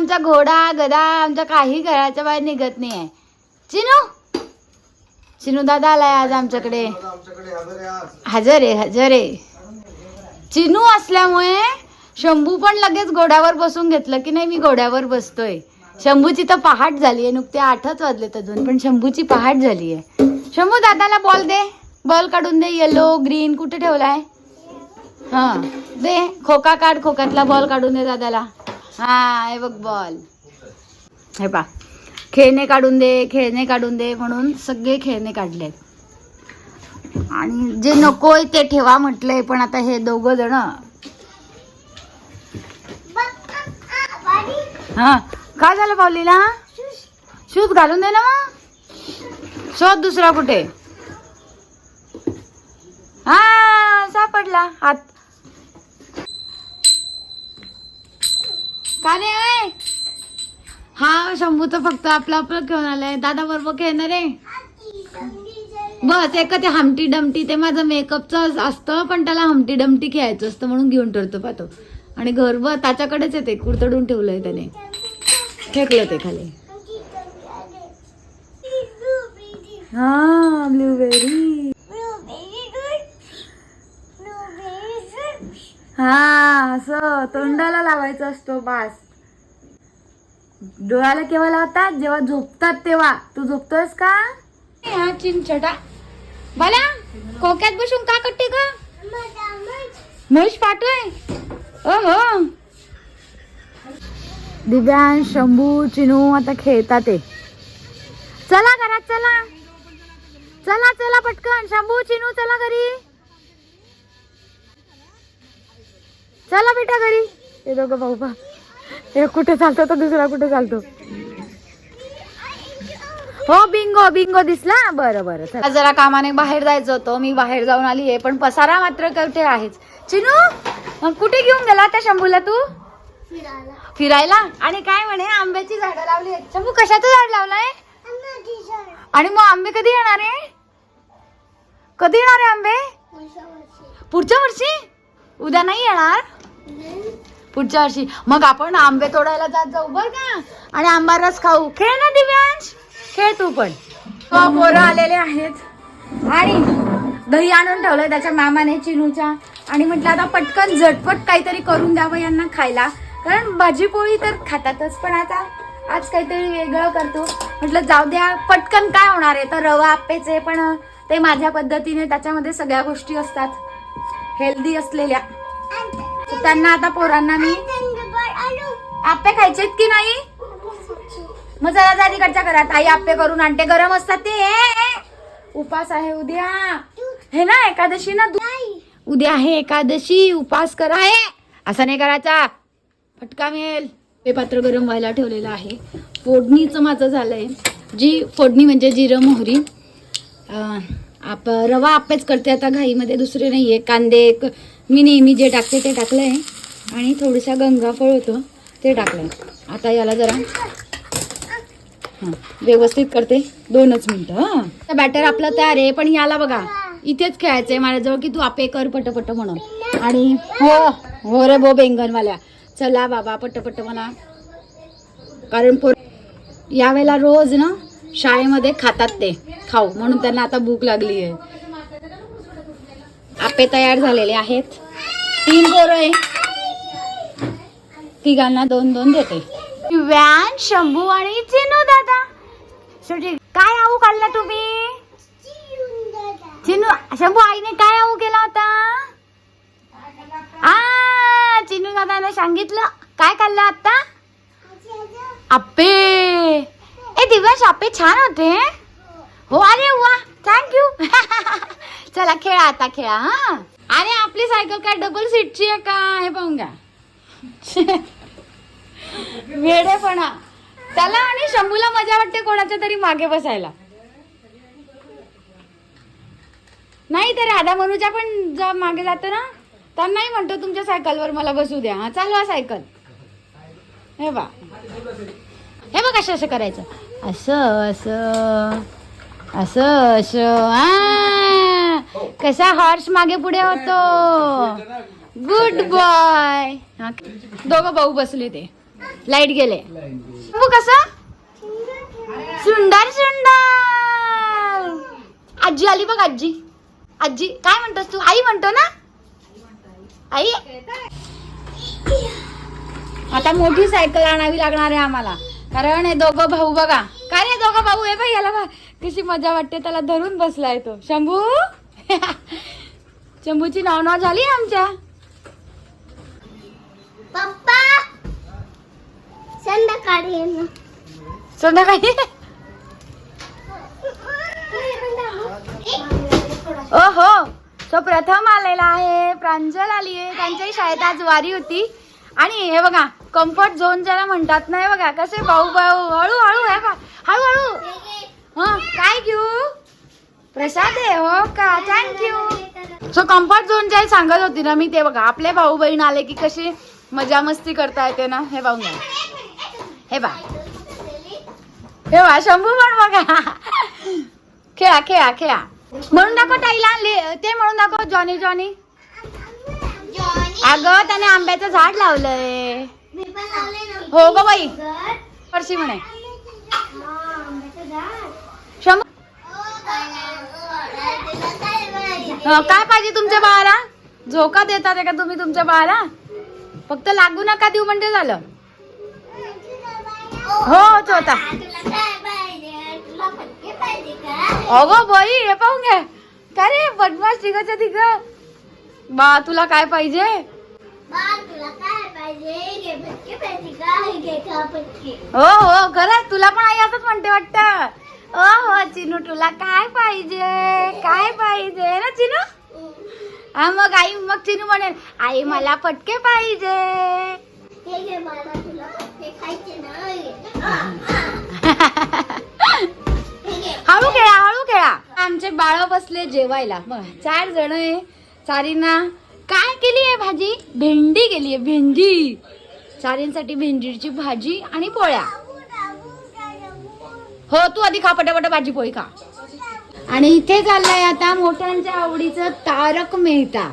आमचा घोडा गदा आमच्या काही घराच्या बाहेर निघत नाही आहे चिनू? चिनू दादा आलाय आज आमच्याकडे. हजर आहे हजर आहे. चिनू असल्यामुळे शंभू पण लगेच घोड्यावर बसून घेतलं की नाही मी घोड्यावर बसतोय. शंभूची तर पहाट झाली आहे नुकते आठच वाजले अजून पण शंभूची पहाट झाली आहे शंभू दादाला बॉल दे. बॉल काढून दे येलो ग्रीन कुठे ठेवलाय? हा दे. खोका काढ खोक्यातला बॉल काढून दे दादाला. हा हे बघ बॉल हे पा खेळणे काढून दे खेळणे काढून दे म्हणून सगळे खेळणे काढले. आणि जे नकोय ते ठेवा म्हटलंय पण आता हे दोघं जण. हा. काय झालं पावलीला? शूज घालून दे ना मग. शोध दुसरा कुठे. हा सापडला. हात. का रे? हा शंभू तर फक्त आपलं आपलं घेऊन आलाय. दादा बरोबर खेळणार आहे? बस एक ते हमटी डमटी ते माझं मेकअपचं असतं पण त्याला हमटी डमटी खेळायचं असतं म्हणून घेऊन ठेवतो पाहतो आणि घर ब त्याच्याकडेच येते कुरतडून ठेवलंय त्याने. फेकलं ते खाली. हा ब्लूबेरी हा असं तोंडाला लावायचं असतो बास. डोळ्याला केव्हा लावतात? जेव्हा झोपतात तेव्हा. तू झोपतोयस का? हा चिंचटा बाला कोक्यात बसून का कट्टे का म्हैस पाठवाय. ओहो. दिव्यान शंभू चिनू आता खेळतात ते. चला घरात चला. चला चला पटकन. शंभू चिनू चला घरी. चला बेटा घरी. हे दोघं भाऊ बा एक कुठे चालतो तर दुसरा कुठे चालतो? हो बिंगो बिंगो दिसला? बरं बरं चला. जरा कामाने बाहेर जायचं होतं. मी बाहेर जाऊन आली आहे पण पसारा मात्र कुठे आहेच. चिनू मग कुठे घेऊन गेला त्या शंभूला तू? फिरायला. आणि काय म्हणे आंब्याची झाडं लावली आहेत. शंभू कशाचं झाड लावलंय? आणि मग आंबे कधी येणार आहे? कधी येणार आहे आंबे? पुढच्या वर्षी? उद्या नाही येणार? पुढच्या वर्षी. मग आपण आंबे तोडायला जात जाऊ बर का? आणि आंबा रस खाऊ. खेळ ना दिव्यांश? खेळ तू पण. हो, पोरं आलेले आहेत. आणि दही आणून ठेवलंय त्याच्या मामाने चिनूच्या. आणि म्हटलं आता पटकन झटपट काहीतरी करून द्यावं यांना खायला. कारण भाजी पोळी तर खातातच पण आता आज काहीतरी वेगळं करतो. म्हटलं जाऊ द्या पटकन काय होणार आहे? तर रवा आप्पेचे पण ते माझ्या पद्धतीने त्याच्यामध्ये सगळ्या गोष्टी असतात. हेल्दी असलेल्या. त्यांना आता पोरांना मी आप्पे खायचेत की नाही? मग जरा जा तिकडच्या घरात. आई आप्पे करून आणते. गरम असतात ते. उपास आहे उद्या. हे ना एकादशी ना? उद्या आहे एकादशी. उपास करा. आहे असा नाही करायचा. फटका मिळेल. हे पात्र गरम व्हायला ठेवलेलं आहे. फोडणीचं माझं झालंय. जी फोडणी म्हणजे जिरं मोहरी. आप रवा आप्पेच करते. आता घाईमध्ये दुसरे नाही आहे कांदे मी नेहमी जे टाकते ते टाकलं आहे आणि थोडंसं गंगाफळ होतं ते टाकलं आहे आता याला जरा हां व्यवस्थित करते. दोनच मिनटं हां. बॅटर आपलं तयार आहे पण याला बघा इथेच खेळायचं आहे माझ्याजवळ की तू आपे कर पटपट म्हणून. आणि हो हो रे बो बेंगनवाल्या. चला बाबा पटपट म्हणा. कारण पोर यावेळेला रोज ना शाळेमध्ये खातात ते. खाऊ. म्हणून त्यांना आता भूक लागली आहे. आपे तयार झालेले आहेत. तीन पोरं आहे. तिघांना दोन दोन देते. व्यान शंभू आणि चिनू दादा. काय आऊ काढला तुम्ही चिनू शंभू आईने काय आऊ केला होता आ चिनू दादाने सांगितलं काय खाल्लं आता आप्पे आपे छान होते हो? अरे वा थँक्यू चला खेळा आता खेळा हा? अरे आपली सायकल काय डबल सीटची आहे का? हे पाहून घ्या. वेडेपणा. त्याला आणि शंभूला मजा वाटते कोणाच्या तरी मागे बसायला. नाही तर राधा मनुजा पण जेव्हा मागे जातो ना? त्यांनाही म्हणतो तुमच्या सायकलवर मला बसू द्या. हा चालवा सायकल हे बा. हे बघ कसं असं करायचं. असं असं असं असं. आ, कसा हॉर्स मागे पुढे होतो. गुड बॉय दोघं भाऊ बसले ते. लाइट गेले. कसं? सुंदर सुंदर. आजी आली बघ आजी. आजी काय म्हणतोस तू? आई म्हणतो ना? आई. आता मोठी सायकल आणावी लागणार आहे आम्हाला. कारण हे दोघं भाऊ बघा. काय रे दोघं भाऊ? आहे बाई याला कशी मजा वाटते त्याला धरून बसलाय तो. शंभू? शंभूची नाव नाव झाली आमच्या? पप्पा संध्याकाळी. संध्याकाळी? ओ हो तो प्रथम आलेला आहे. प्रांजल आली आहे. त्यांच्याही शाळेत आज वारी होती. आणि हे बघा कम्फर्ट झोन ज्याला म्हणतात ना हे बघा कसे भाऊ भाऊ हळू हळू हे बघा हा काय घेऊ? प्रसाद आहे हो का? थँक्यू सो कम्फर्ट झोन जे सांगत होती ना मी ते बघा आपले भाऊ बहीण आले की कशी मजा मस्ती करता येते ना हे पाहून घ्या. हे बा हे बा शंभू पण बघा. खेळा खेळा खेळा. म्हणून दाखव ताईला ले- ते म्हणून दाखव जॉनी जॉनी. अगं त्याने आंब्याचं झाड लावलंय. हो ग बाई. वर्षी म्हणे. हा, काय पाहिजे? तुमच्या बाळाला? झोका देतात का तुम्ही तुमच्या बाळाला? फक्त लागू नका देऊ म्हणजे झालं. हो चोता? अगो बाई हे पाहून घ्या. काय रे बदमाश तिघच्या तिघ बा तुला काय पाहिजे? हे? हो खरंच तुला पण आई असंच म्हणते वाटत. ओ हो चिनू तुला काय पाहिजे? काय पाहिजे? ना चिनू? हा मग आई मग चिनू म्हणेल आई मला पटके पाहिजे. हळू खेळा हळू खेळा. आमचे बाळ बसले जेवायला. चार जण आहे. चारींना काय केली आहे भाजी? भेंडी केली आहे भेंडी. चारींसाठी भेंडीची भाजी आणि पोळ्या. हो तू आधी खा पटापट भाजी पोळी खा. आणि इथे चाललंय आता मोठ्यांच्या आवडीचं तारक मेहता.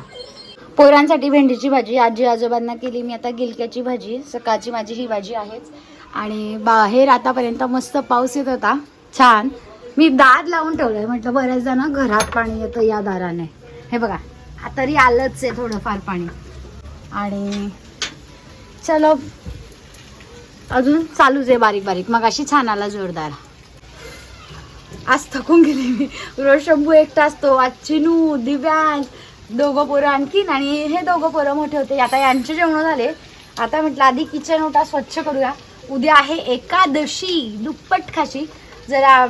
पोरांसाठी भेंडीची भाजी आजी आजोबांना केली मी आता गिलक्याची भाजी सकाळची माझी ही भाजी आहेच. आणि बाहेर आतापर्यंत मस्त पाऊस येत होता छान. मी दार लावून ठेवलंय म्हटलं बऱ्याचदा ना घरात पाणी येतं या दाराने. हे बघा. तरी आलंच आहे थोडंफार पाणी. आणि चलो अजून चालूच आहे बारीक बारीक. मग अशी छान आला जोरदार. आज थकून गेले मी. रोज शंभू एकटा असतो आज चिनू दिव्यांश दोघं पोरं आणखीन आणि हे दोघं पोरं मोठे होते. आता यांचे जेवण झाले. आता म्हटलं आधी किचन ओटा स्वच्छ करूया. उद्या आहे एकादशी दुप्पट खाशी. जरा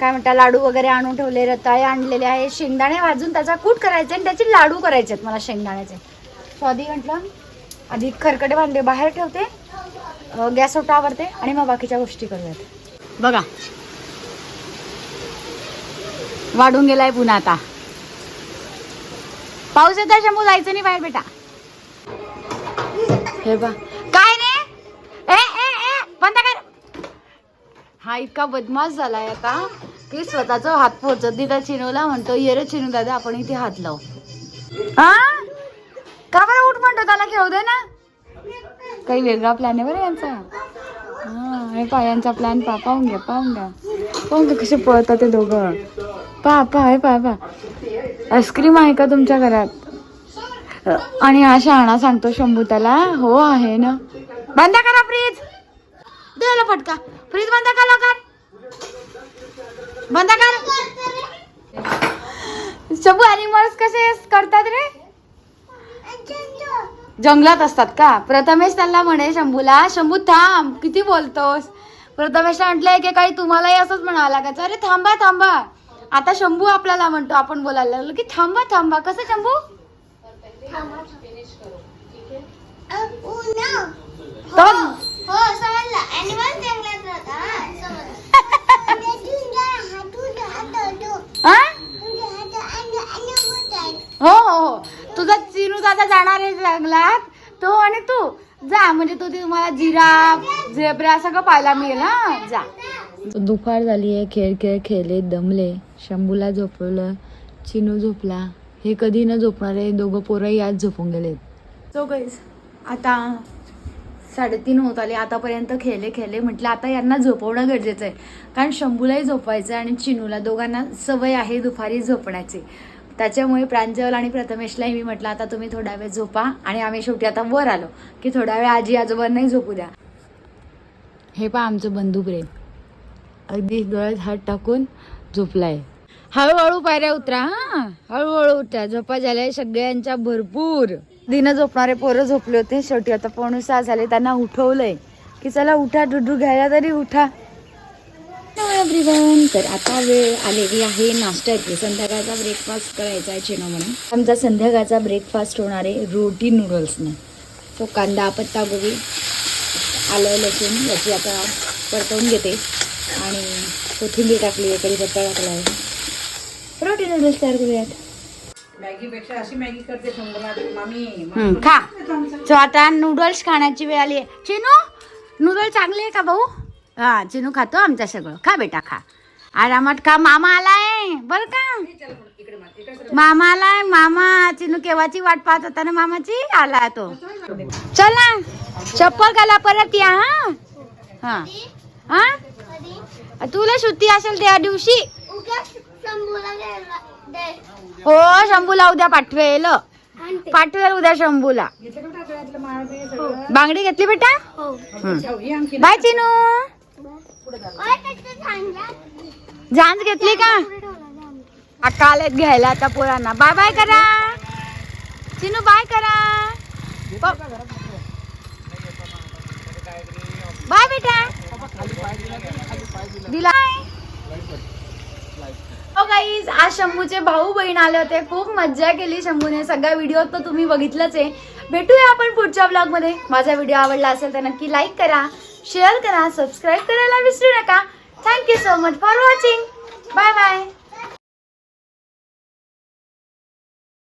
काय म्हणता लाडू वगैरे आणून ठेवले रताळे आणलेले आहे शेंगदाणे भाजून त्याचा कूट करायचे आणि त्याचे लाडू करायचे आहेत मला शेंगदाण्याचे. सो आधी म्हटलं आधी खरकटे भांडे बाहेर ठेवते गॅस आवरते आणि मग बाकीच्या गोष्टी करूयात. बघा. वाढून गेलाय पुन्हा आता. पाऊस येतोय शंभू जायचं नाही बाहेर बेटा. हे बा काय रे ए ए ए बंद कर. हा इतका बदमाश झालाय आता. की स्वतःचा हात नाही त्या चिनूला म्हणतो ये रे चिनू दादा आपण इथे हात लावू. हा का बरं उठ म्हणतो त्याला खेळू दे ना. काही वेगळा प्लॅन आहे बरं यांचा. हा हे पा यांचा प्लॅन पा पाहून घ्या पाहून घ्या. पाहून घ्या कसे पळतात ते दोघं. पा पा हे पा पा आईस्क्रीम आहे का तुमच्या घरात? आणि हा शहाणा सांगतो शंभू त्याला. हो आहे ना. बंद करा फ्रीज. द्यायला फटका. फ्रीज बंद करा बंद कर. शंभू अॅनिमल्स कसे करतात रे? जंगलात असतात का? प्रथमेश त्याला म्हणे शंभूला शंभू थांब किती बोलतोस? प्रथमेशला म्हटलं एकेकाळी तुम्हालाही असंच म्हणावं लागायचं. अरे थांबा थांबा. आता शंभू आपल्याला म्हणतो आपण बोलायला लागलो की थांबा थांबा. कसं शंभू अ, ऊ, no. तो हो समजलं ॲनिमल जंगलात राहतात हा, समजलं. हातून जा, हातून जा, हातून जा. हा? हातून जा, हातून, आणि- आणि बोटात. हो हो हो तुझा चिनू दादा जाणार आहे जंगलात. तो आणि तू. जा म्हणजे तू ते तुम्हाला जिराफ झेब्रा सगळं पाहायला मिळेल हा? जा. दुपार झाली आहे खेळ खेळ खेळले दमले. शंभूला झोपवलं चिनू झोपला. हे कधी न झोपणार आहे दोघं पोरंही आज झोपून गेले सो गाईज आता साडेतीन होत आले. आतापर्यंत खेळले खेळले. म्हटलं आता यांना झोपवणं गरजेचं आहे. कारण शंभूलाही झोपायचं आहे आणि चिनूला दोघांना सवय आहे दुपारी झोपण्याची. त्याच्यामुळे प्रांजल आणि प्रथमेशलाही मी म्हटलं आता तुम्ही थोडा वेळ झोपा आणि आम्ही शेवटी आता वर आलो की थोडा वेळ आजी आजोबांनाही झोपू द्या. हे पहा आमचं बंधू प्रेम. अगदी डोळ्यात हात टाकून झोपलाय. हळूहळू पायऱ्या उतरा हा. हळूहळू उठा. झोपा झाल्या सगळ्यांच्या भरपूर. दिन झोपणारे पोरं झोपले होते. शेवटी आता पावणे सहा झाले. त्यांना उठवलंय. की चला उठा डुडू घ्यायला तरी उठा. एव्हरीवन तर आता वेळ आलेली आहे नाश्त्याची. संध्याकाळचा ब्रेकफास्ट करायचा आहे चिनो म्हणून. आमचा संध्याकाळचा ब्रेकफास्ट होणार आहे रोटी नूडल्सने तो कांदा पत्तागोबी आलं लसूण याची आता परतवून घेते. आणि कोथिंबीर टाकली आहे कढीपत्ता टाकला आहे. रोटी नूडल्स तयार करूयात. मॅगीपेक्षा अशी मॅगी करते खा. सो आता नूडल्स खाण्याची वेळ आली आहे. चिनू नूडल्स चांगले आहे का भाऊ? हा चिनू खातो आमच्या सगळं. खा बेटा खा. आरामात खा. मामा आलाय. बर का? मामा आलाय. मामा चिनू केव्हाची वाट पाहत होता ना मामाची? आला तो. चल. ना चप्पल घाला परत या हा. हा. हा? तुला सुट्टी असेल त्या दिवशी? हो शंभूला उद्या पाठवेल. पाठवेल उद्या शंभूला. बांगडी घेतली बेटा? हो. बाय चिनू. झांज घेतली का? पुढे ठेवला अक्का आलेत घ्यायला आता पोरांना. बाय बाय करा. चिनू बाय करा. बाय बेटा. दिला. हो गाईज आज शंभूचे भाऊ बहीण आले होते. खूप मज्जा केली शंभूने. सगळ्या व्हिडिओ तर तुम्ही बघितलंच आहे. भेटूया आपण पुढच्या ब्लॉगमध्ये. माझा व्हिडिओ आवडला असेल तर नक्की लाईक करा. शेअर करा सबस्क्राईब करायला विसरू नका. Thank you so much for watching bye bye